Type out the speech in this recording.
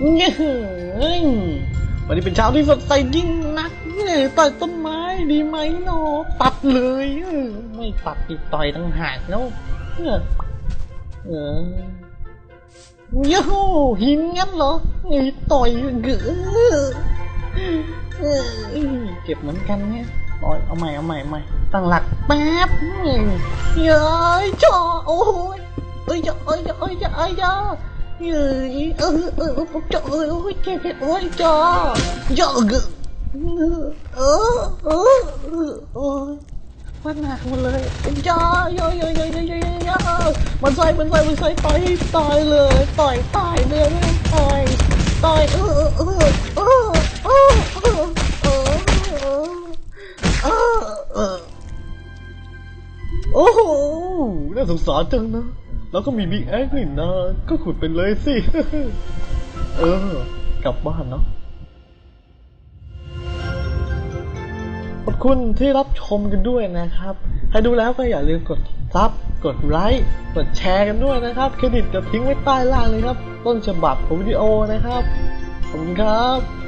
เนี่ยวันนี้เป็นเช้าที่สดใสยิ่งนักเนี่ยตัดต้นไม้ดีไหมเนาะตัดเลยไม่ตัดติดต่อยตั้งหากเนาะเออเออเย้โหหินงั้นเหรอไอ้ต่อยเกอเอเจ็บเหมือนกันเนี่ยต่อยเอาใหม่เอาใหม่ใหม่ตั้งหลักแป๊บเย้ยจ่อโอ้ยเอ้ยเอ้ยเอ้ยเอ้ย เฮ้ยเออเออจอเออเจ็บโอ้ยจอจอเกอเออเออโอ้ยมันหนักหมดเลยจอยอยอยอยอยอยอมันใส่มันใส่มันใส่ต่อยต่อยเลยต่อยต่อยเลยไม่ต่อยต่อยเออเออเออเออเออเออโอ้โหน่าสงสารจังนะ แล้วก็มีบิ๊กแอคนี่นะก็ขุดไปเลยสิ เออ กลับบ้านเนาะขอบคุณที่รับชมกันด้วยนะครับ ใครดูแล้วก็อย่าลืมกดซับ กดไลค์ กดแชร์กันด้วยนะครับ เครดิตจะทิ้งไว้ใต้ล่างเลยครับ ต้นฉบับของวิดีโอนะครับ ขอบคุณครับ